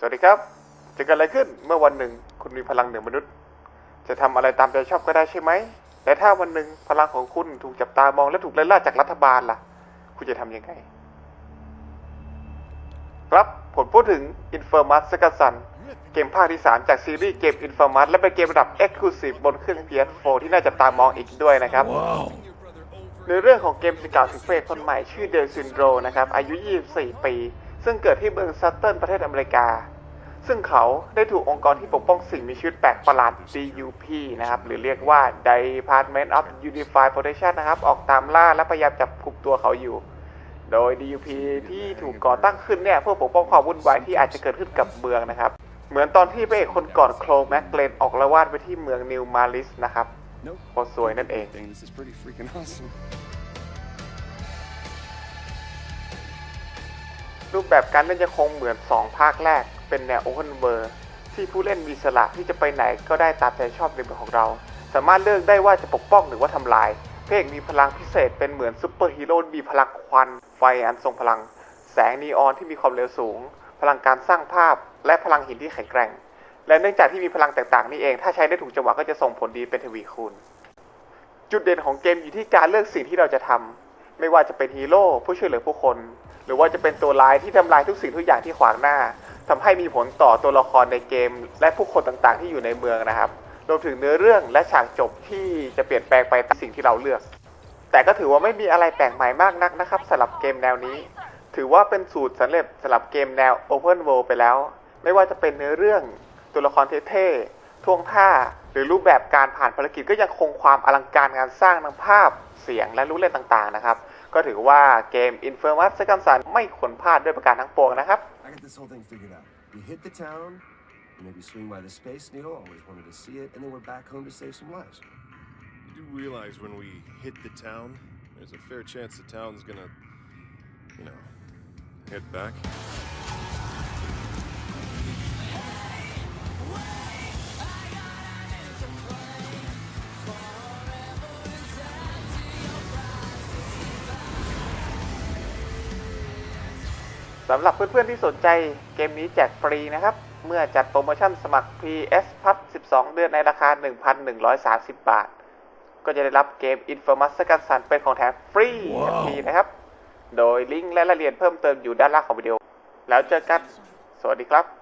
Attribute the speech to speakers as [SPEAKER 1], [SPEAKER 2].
[SPEAKER 1] สวัสดีครับ จะเกิดอะไรขึ้นเมื่อวันหนึ่งคุณมีพลังเหนือมนุษย์ จะทำอะไรตามใจชอบก็ได้ใช่ไหม แต่ถ้าวันหนึ่งพลังของคุณถูกจับตามองและถูกไล่ล่าจากรัฐบาลล่ะ คุณจะทำยังไง ครับผมพูดถึง Infamous Second Son เกมภาคที่ 3 จากซีรีส์เกม Infamous และเป็นเกมระดับ Exclusive บนเครื่อง PS4 ที่น่าจะตามองอีกด้วยนะครับในเรื่องของเกมสิงกล่าวถึงพระเอกคนใหม่ชื่อเดลซินโดรนะครับอายุ 24 ปี ซึ่งเกิดที่เมืองซัตเทิลประเทศอเมริกา ซึ่งเขาได้ถูกองค์กรที่ปกป้องสิ่งมีชีวิตแปลกประหลาด DUP นะครับ หรือเรียกว่า Department of Unified Protection นะครับ ออกตามล่าและพยายามจับกุมตัวเขาอยู่ โดย DUP ที่ถูกก่อตั้งขึ้นเนี่ยเพื่อปกป้องความวุ่นวายที่อาจจะเกิดขึ้นกับเมืองนะครับ เหมือนตอนที่พระเอกคนก่อนโคลแม็กเกลนออกละวาดไปที่เมืองนิวมาลิสนะครับ
[SPEAKER 2] Nope.
[SPEAKER 1] โคตรสวยนั่นเอง รูปแบบการเล่นจะคงเหมือน 2 ภาคแรก เป็นแนว Open World ที่ผู้เล่นมีสระที่จะไปไหนก็ได้ตามใจชอบในเมืองของเรา สามารถเลือกได้ว่าจะปกป้องหรือว่าทำลายพระเอกมีพลังพิเศษเป็นเหมือนซูเปอร์ฮีโร่มีพลังควัน ไฟอันทรงพลัง แสงนีออนที่มีความเร็วสูง พลังการสร้างภาพ และพลังหินที่แข็งแกร่ง และเนื่องจากที่มีพลังแตกต่างนี่เอง ถ้าใช้ได้ถูกจังหวะก็จะส่งผลดีเป็นทวีคูณ จุดเด่นของเกมอยู่ที่การเลือกสิ่งที่เราจะทำ ไม่ว่าจะเป็นฮีโร่ผู้ช่วยเหลือผู้คน หรือว่าจะเป็นตัวร้ายที่ทำลายทุกสิ่งทุกอย่างที่ขวางหน้าทำให้มีผลต่อตัวละครในเกม และผู้คนต่างๆ ที่อยู่ในเมืองนะครับรวมถึงเนื้อเรื่องและฉากจบที่จะเปลี่ยนแปลงไปตามสิ่งที่เราเลือก แต่ก็ถือว่าไม่มีอะไรแปลกใหม่มากนักนะครับสำหรับเกมแนวนี้ ถือว่าเป็นสูตรสำเร็จสำหรับเกมแนว Open World ไปแล้ว ไม่ว่าจะเป็นเนื้อเรื่องตัวละครเท่ๆ ท่วงท่า หรือรูปแบบการผ่านภารกิจก็ยังคงความอลังการงานสร้างทั้งภาพเสียงและรูปเล่นต่างๆนะครับ ก็ถือว่าเกม Infamous Second Son ไม่ควรพลาดด้วยประการทั้งปวงนะครับ
[SPEAKER 2] I got this whole thing figured out. We hit the town, maybe swing by the Space Needle. Always wanted to see it, and then we're back home to save some lives.
[SPEAKER 3] You do realize when we hit the town, there's a fair chance the town's gonna, you know, head back.
[SPEAKER 1] สำหรับเพื่อนๆที่สนใจเกมนี้แจกฟรีนะครับ เมื่อจัดโปรโมชั่นสมัคร PS Plus 12 เดือนในราคา 1,130 บาท ก็จะได้รับเกม Infamous Second Son เป็นของแถมฟรีทันทีนะครับ โดยลิงก์และรายละเอียดเพิ่มเติมอยู่ด้านล่างของวิดีโอ แล้วเจอกัน สวัสดีครับ